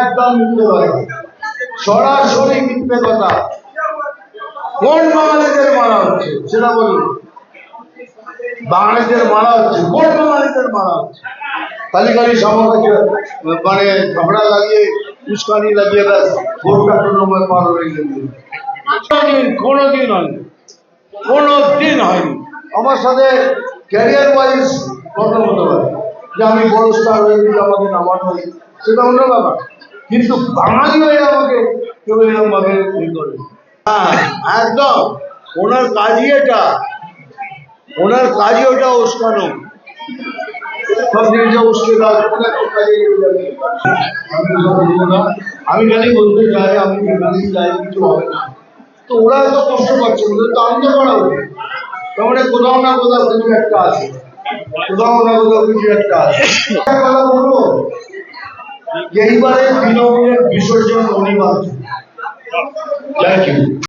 একদম মিথ্যে কথা। সরাসরি মিথ্যে কথা। কোন বাঙালিদের মারা হচ্ছে? সেটা বলুন। বাঙালিদের মারা হচ্ছে। কোন বাঙালিদের মারা হচ্ছে? খালি সমাজকে মানে ঝগড়া লাগিয়ে, উস্কানি লাগিয়ে ব্যাস ভোটটা তৃণমূল পার হয়ে গেল কোনোদিন কোনোদিন হয়নি। কোনোদিন হয়নি। আমার সাথে ক্যারিয়ার ওয়াইজ কথা হতে পারে। যে আমি বড় স্টার হয়ে গেছি আমাকে নামানো সেটা অন্য ব্যাপার। কিন্তু বাঙালি হয়ে আমাকে কেউ এরকম ভাবে ই করে হ্যাঁ একদম। ওনার কাজই এটা। ওনার কাজই ওটা উস্কানো। সব জিনিসটা উস্কে। আমি খালি বলতে চাই আমি যেখানেই চাই কিছু হবে না। তো ওরা এত কষ্ট পাচ্ছে ওদের তো আনন্দ করা উচিত। তার মানে কোথাও না কোথাও কিছু একটা আছে। কোথাও না কোথাও কিছু একটা আছে। কথা বলব यही बात तीनों विसर्जन होने वाली थैंक यू